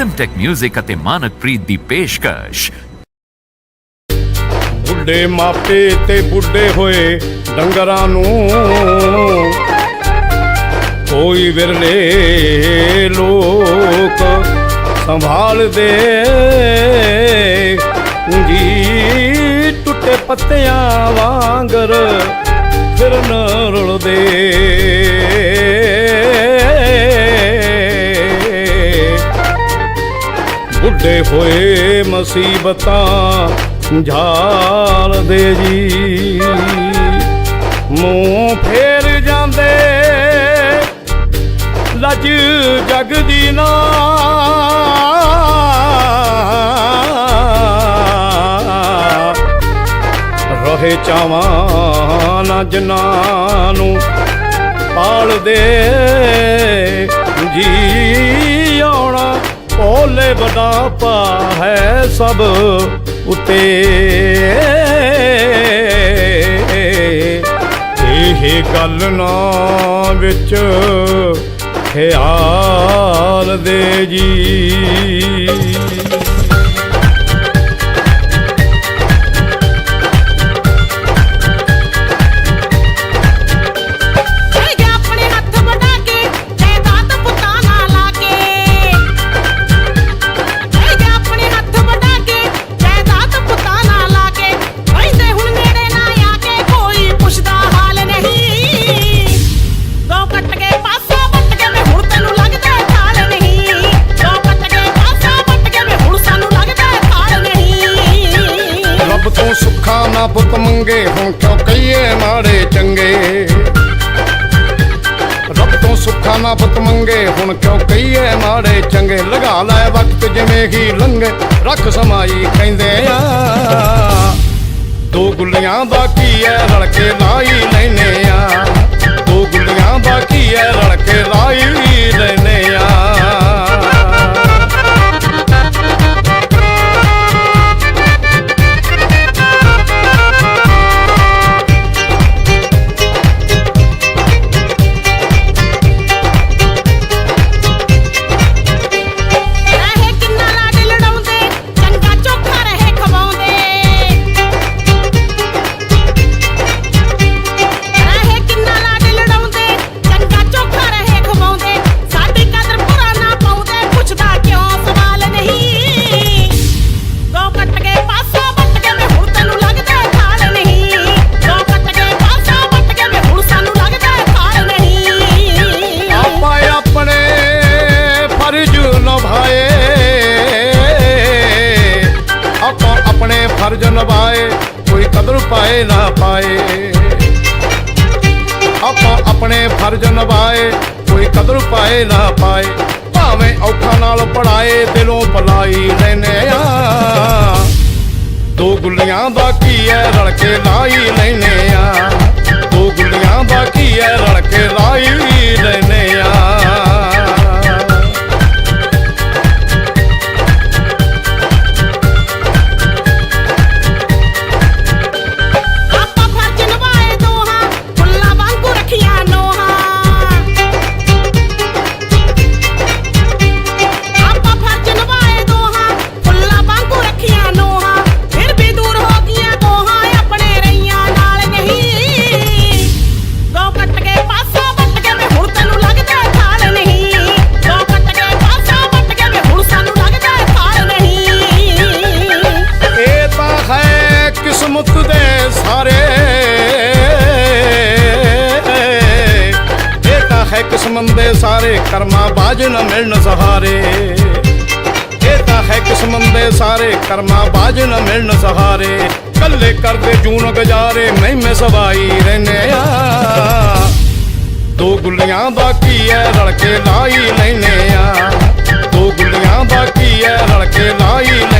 ਸਿਮਟੈਕ music ਅਤੇ ਮਾਨਕਪ੍ਰੀਤ ਦੀ ਪੇਸ਼ਕਸ਼। ਬੁੱਢੇ ਮਾਪੇ ਤੇ ਬੁੱਢੇ ਹੋਏ ਡੰਗਰਾਂ ਨੂੰ ਕੋਈ ਵਿਰਲੇ ਲੋਕ ਸੰਭਾਲਦੇ ਜੀ ਟੁੱਟੇ ਪੱਤਿਆਂ ਵਾਂਗਰ ਫਿਰਨ ਰੁਲਦੇ ਬੁੱਢੇ ਹੋਏ ਮੁਸੀਬਤਾਂ ਝਾਲਦੇ ਜੀ। ਮੂੰਹ ਫੇਰ ਜਾਂਦੇ, ਲੱਜ ਜਗ ਦੀ ਨਾ। ਰਹੇ ਚਾਵਾਂ ਨਾ ਜਨਾਂ ਨੂੰ ਪਾਲ ਦੇ ਜੀ ਆਉਣਾ। ਭੋਲੇ ਬਡਾਪਾ ਹੈ ਸਭ ਉਤੇ। ਇਹ ਗੱਲ ਨਾ ਵਿੱਚ ਖਿਆਲ ਦੇ ਜੀ। ਨਾ ਪੁੱਤ ਮੰਗੇ, ਹੁਣ ਕਿਉਂ ਕਹੀਏ ਮਾੜੇ ਚੰਗੇ? ਰੱਬ ਤੋਂ ਸੁੱਖਾਂ ਨਾ ਪੁੱਤ ਮੰਗੇ, ਹੁਣ ਕਿਉਂ ਕਹੀਏ ਮਾੜੇ ਚੰਗੇ? ਲਗਾ ਲੈ ਵਕਤ ਜਿਵੇਂ ਹੀ ਲੰਘੇ, ਰੱਖ ਸਮਾਈ ਕਹਿੰਦੇ ਆ। ਦੋ ਗੁੱਲੀਆਂ ਬਾਕੀ ਐ, ਰਲ ਕੇ ਲਾਈ ਲੈਨੇ ਆ। ਦੋ ਗੁੱਲੀਆਂ ਬਾਕੀ ਐ, ਰਲ ਕੇ ਲਾਈ ਲੈਨੇ ਕੋਈ ਕਦਰ ਪਾਏ ਨਾ ਪਾਏ। ਆਪਾਂ ਆਪਣੇ ਫਰਜ਼ ਨਿਭਾਏ, ਕੋਈ ਕਦਰ ਪਾਏ ਨਾ ਪਾਏ। ਭਾਵੇਂ ਔਖਾ ਨਾਲ ਪੜਾਏ ਦਿਲੋਂ ਬੁਲਾਈ ਲੈਨੇ ਆ। ਦੋ ਗੁੱਲੀਆਂ ਬਾਕੀ ਐ, ਰਲ ਕੇ ਲਾਈ ਲੈਨੇ ਆ। ਦੋ ਗੁੱਲੀਆਂ ਬਾਕੀ ਐ, ਰਲ ਕੇ ਲਾਈ ਲੈਨੇ ਆ। ਸਾਰੇ। ਇਹ ਤਾਂ ਹੈ ਕਿਸਮਤ ਦੇ ਸਾਰੇ ਕਰਮਾਂ ਬਾਝ ਨਾ ਮਿਲਣ ਸਹਾਰੇ। ਇਹ ਤਾਂ ਹੈ ਕਿਸਮਤ ਦੇ ਸਾਰੇ ਕਰਮਾ ਬਾਝ ਨਾ ਮਿਲਣ ਸਹਾਰੇ। ਕੱਲੇ ਕਰਦੇ ਜੂਨ ਗੁਜ਼ਾਰੇ ਮੈਂ ਸਵਾਈ ਰਹਿੰਦੇ ਆ। ਦੋ ਗੁੱਲੀਆਂ ਬਾਕੀ ਐ, ਰਲ ਕੇ ਲਾਈ ਲੈਨੇ ਆ। ਦੋ ਗੁੱਲੀਆਂ ਬਾਕੀ ਐ, ਰਲ ਕੇ ਲਾਈ ਲੈਨੇ